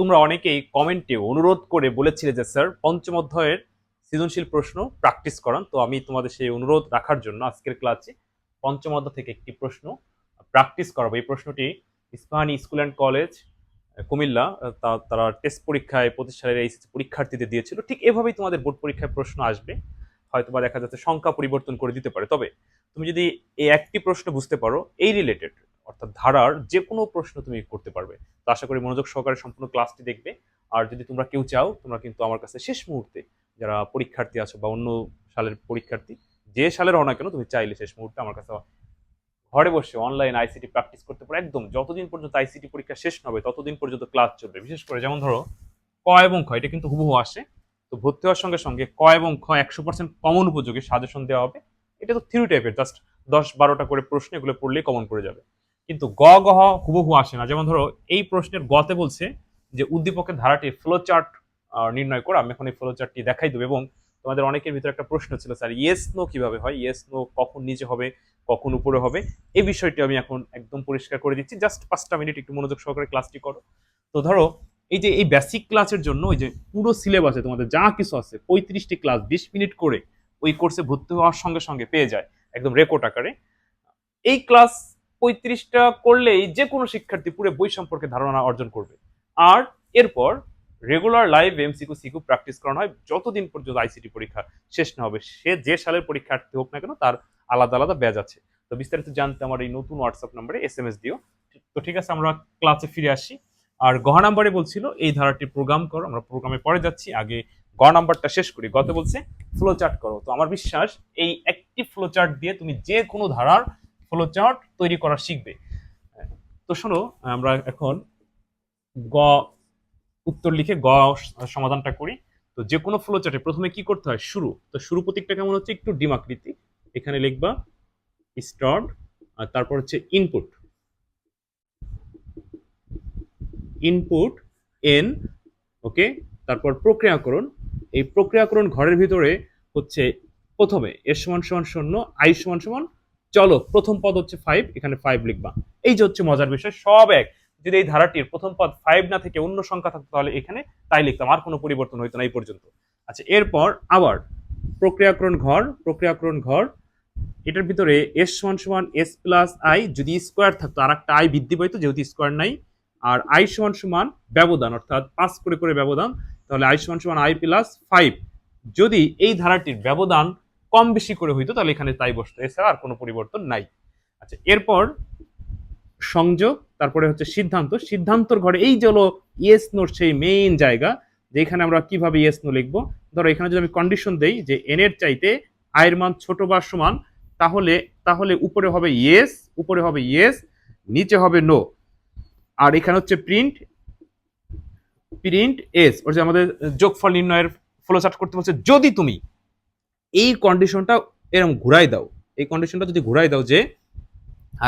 তোমরা অনেকেই কমেন্টে অনুরোধ করে বলেছিলে যে, স্যার, পঞ্চম অধ্যায়ের সৃজনশীল প্রশ্ন প্র্যাকটিস করান। তো আমি তোমাদের সেই অনুরোধ রাখার জন্য আজকের ক্লাসে পঞ্চম অধ্যায় থেকে একটি প্রশ্ন প্র্যাকটিস করাবো। এই প্রশ্নটি Ispahani school and college, Comilla তারা টেস্ট পরীক্ষায় সালের এইচএসসি পরীক্ষার্থীদের দিয়েছিল। ঠিক এভাবেই তোমাদের বোর্ড পরীক্ষায় প্রশ্ন আসবে। হয়তো বা দেখা যাচ্ছে সংখ্যা পরিবর্তন করে দিতে পারে। তবে তুমি যদি এই একটি প্রশ্ন বুঝতে পারো, এই রিলেটেড অর্থাৎ ধারার যে কোনো প্রশ্ন তুমি করতে পারবে। তো আশা করি মনোযোগ সহকারে সম্পূর্ণ ক্লাসটি দেখবে। আর যদি তোমরা কেউ চাও, তোমরা কিন্তু আমার কাছে শেষ মুহূর্তে যারা পরীক্ষার্থী আছো বা অন্য সালের পরীক্ষার্থী, যে সালের হও না কেন, তুমি চাইলে শেষ মুহূর্তে আমার কাছে ঘরে বসে অনলাইন আইসিটি প্র্যাকটিস করতে পারো। একদম যতদিন পর্যন্ত আইসিটি পরীক্ষা শেষ না হবে, ততদিন পর্যন্ত ক্লাস চলবে। বিশেষ করে যেমন ধরো, ক এবং খ, এটা কিন্তু হুবহু আসে। তো ভর্তি হওয়ার সঙ্গে সঙ্গে ক এবং খ একশো পার্সেন্ট কমন উপযোগী সাজেশন দেওয়া হবে। এটা তো থিওরি টাইপের জাস্ট দশ বারোটা করে প্রশ্ন এগুলো পড়লেই কমন করে যাবে। কিন্তু গ গহ হুবহু আসে না। যেমন ধরো, এই প্রশ্নের গতে বলছে যে উদ্দীপকের ধারাটি ফ্লো চার্ট নির্ণয় করে আমি এখন এই ফ্লো চার্টটি দেখাই দেবো এবং তোমাদের অনেকের ভিতরে একটা প্রশ্ন ছিল, স্যার ইয়েস নো কীভাবে হয়? ইয়েস নো কখন নিচে হবে? কখন উপরে হবে? এই বিষয়টি আমি এখন একদম পরিষ্কার করে দিচ্ছি। জাস্ট পাঁচটা মিনিট একটু মনোযোগ সহকারে ক্লাসটি করো। তো ধরো, এই যে এই বেসিক ক্লাসের জন্য ওই যে পুরো সিলেবাসে তোমাদের যা কিছু আছে, পঁয়ত্রিশটি ক্লাস বিশ মিনিট করে ওই কোর্সে ভর্তি হওয়ার সঙ্গে সঙ্গে পেয়ে যায় একদম রেকর্ড আকারে। এই ক্লাস পঁয়ত্রিশটা করলেই যে কোনো শিক্ষার্থী পুরো বই সম্পর্কে ধারণা অর্জন করবে। আর এরপর regular live MCQ CQ practice করানো হয়। যতদিন পর্যন্ত আইসিটি পরীক্ষা শেষ না হবে, সে যে সালের পরীক্ষার্থী হোক না কেন, তার আলাদা আলাদা ব্যাজ আছে। তো বিস্তারিত জানতে আমার এই নতুন হোয়াটসঅ্যাপ নম্বরে এস এম এস দিও। তো ঠিক আছে, আমরা ক্লাসে ফিরে আসি। আর গহ নাম্বারে বলছিল, এই ধারাটির প্রোগ্রাম করো, আমরা প্রোগ্রামে পরে যাচ্ছি। আগে গ নাম্বারটা শেষ করি। গতে বলছে ফ্লো চার্ট করো। তো আমার বিশ্বাস, এই একটি ফ্লো চার্ট দিয়ে তুমি যে কোনো ধারার ফ্লো চার্ট তৈরি করা শিখবে। তো শোনো, আমরা এখন গ, উত্তর লিখে গ সমাধানটা করি। তো যে কোনো ফ্লো চার্টে প্রথমে কি করতে হয়? শুরু। তো শুরু প্রতীকটা কেমন হচ্ছে? একটু ডিমাকৃতি এখানে লিখবা স্টার্ট আর তারপর হচ্ছে ইনপুট ইনপুট এন ওকে তারপর প্রক্রিয়াকরণ। এই প্রক্রিয়াকরণ ঘরের ভিতরে হচ্ছে প্রথমে এর সমান সমান শূন্য আই সমান সমান চলো, প্রথম পদ হচ্ছে ফাইভ এখানে ফাইভ লিখবা। এই যে হচ্ছে মজার বিষয়, সব এক। যদি এই ধারাটির প্রথম পদ ফাইভ না থেকে অন্য সংখ্যা থাকতো, তাহলে এখানে তাই লিখতাম, আর কোনো পরিবর্তন হইতো না এই পর্যন্ত। আচ্ছা এরপর আবার, প্রক্রিয়াকরণ ঘর প্রক্রিয়াকরণ ঘর, এটার ভিতরে এস সমান সমান এস প্লাস আই যদি স্কোয়ার থাকতো আর একটা আই বৃদ্ধি পাইতো, যেহেতু স্কোয়ার নাই, আর আই সমান সমান ব্যবধান, অর্থাৎ পাঁচ করে করে ব্যবধান, তাহলে আই সমান সমান আই প্লাস ফাইভ যদি এই ধারাটির ব্যবধান কম বেশি করে হইতো, তাহলে এখানে তাই বসতো। এছাড়া আর কোনো পরিবর্তন নাই। আচ্ছা এরপর সংযোগ, তারপরে হচ্ছে সিদ্ধান্ত। সিদ্ধান্তর ঘরে এই যে হলো ইয়েস নোর সেই মেইন জায়গা যেখানে আমরা কীভাবে ইয়েস নো লিখব। ধরো, এখানে যদি আমি কন্ডিশন দেই যে এন এর চাইতে আয়ের মান ছোট বা সমান, তাহলে তাহলে উপরে হবে ইয়েস উপরে হবে ইয়েস নিচে হবে নো আর এখানে হচ্ছে প্রিন্ট প্রিন্ট এস ওর যে আমাদের যোগফল নির্ণয়ের ফলো চার্ট করতে বলছে, যদি তুমি এই কন্ডিশনটা এরকম ঘুরাই দাও। এই কন্ডিশনটা যদি ঘুরাই দাও যে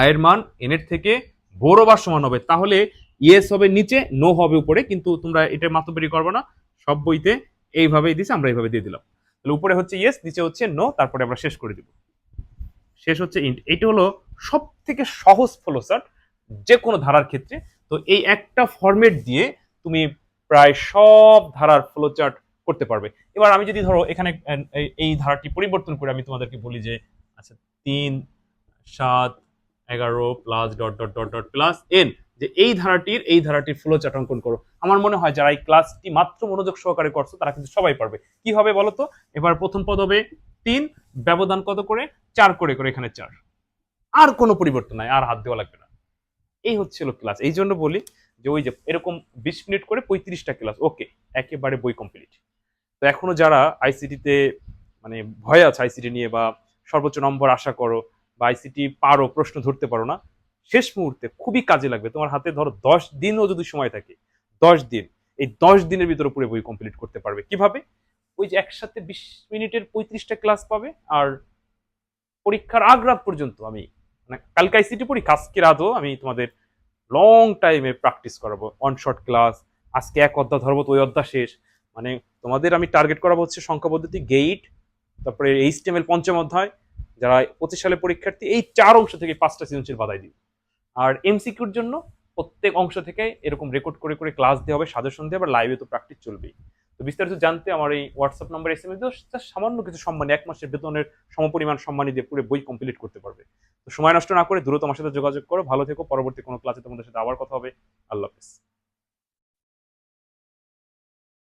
আয়ের মান এন এর থেকে বড় বা সমান হবে, তাহলে ইয়েস হবে নিচে নো হবে উপরে, কিন্তু তোমরা এটা মাতবেরি করবে না। সব বইতে এইভাবেই দিছে, আমরা এইভাবে দিয়ে দিলাম। তাহলে উপরে হচ্ছে ইয়েস নিচে হচ্ছে নো তারপরে আমরা শেষ করে দিব। শেষ হচ্ছে ইন্ট এটা হলো সব থেকে সহজ ফলো চার্ট যে কোনো ধারার ক্ষেত্রে। তো এই একটা ফরম্যাট দিয়ে তুমি প্রায় সব ধারার ফ্লো চার্ট করতে পারবে। এবার আমি যদি ধরো এখানে এই- ধারাটি পরিবর্তন করে আমি তোমাদেরকে বলি যে আচ্ছা তিন, সাত, এগারো plus dot dot dot dot plus N যে এই ধারাটির এই ধারাটির ফ্লো চার্ট অঙ্কন করো। আমার মনে হয় যারা এই ক্লাসটি মাত্র মনোযোগ সহকারে করছ, তারা কিন্তু সবাই পারবে। কি হবে বলো তো এবার প্রথম পদ হবে তিন, ব্যবধান কত করে? চার করে করে এখানে চার। আর কোনো পরিবর্তন নাই, আর হাত দেওয়া লাগবে না। এই হচ্ছিল ক্লাস এই জন্য বলি যে ওই যে এরকম বিশ মিনিট করে পঁয়ত্রিশটা ক্লাস ওকে একেবারে বই কমপ্লিট তো এখনও যারা আইসিটিতে মানে ভয় আছে আইসিটি নিয়ে বা সর্বোচ্চ নম্বর আশা করো বা আইসিটি পারো, প্রশ্ন ধরতে পারো না, শেষ মুহূর্তে খুবই কাজে লাগবে। তোমার হাতে ধরো দশ দিনও যদি সময় থাকে, দশ দিন, এই দশ দিনের ভিতরে পুরো বই কমপ্লিট করতে পারবে। কীভাবে? ওই যে একসাথে বিশ মিনিটের পঁয়ত্রিশটা ক্লাস পাবে আর পরীক্ষার আগ রাত পর্যন্ত আমি মানে কালকে আইসিটি পড়ি আজকে রাতও আমি তোমাদের লং টাইমে প্র্যাকটিস করাবো। অন শর্ট ক্লাস আজকে এক অধ্যা ধরবো, তো ওই অধ্যা শেষ। মানে তোমাদের আমি টার্গেট করা হচ্ছে সংখ্যা পদ্ধতি গেইট তারপরে এইচ এইচটিএমএল পঞ্চম অধ্যায়, যারা পঁচিশ সালের পরীক্ষার্থী, এই চার অংশ থেকে পাঁচটা সৃজনশীল বাধাই দিই আর এমসিকিউর জন্য প্রত্যেক অংশ থেকে এরকম রেকর্ড করে করে ক্লাস দেওয়া হবে সাজেশন দিয়ে আবার লাইভে তো প্র্যাকটিস চলবেই। তো বিস্তারিত জানতে আমার এই WhatsApp number S M S সামান্য কিছু সম্মানী এক মাসের বেতনের সমপরিমাণ সম্মানী দিয়ে পুরো বই কমপ্লিট করতে পারবে। তো সময় নষ্ট না করে দ্রুত আমার সাথে যোগাযোগ করো, ভালো থেকো, পরবর্তী কোনো ক্লাসে তোমাদের সাথে আবার কথা হবে। আল্লাহ হাফিজ।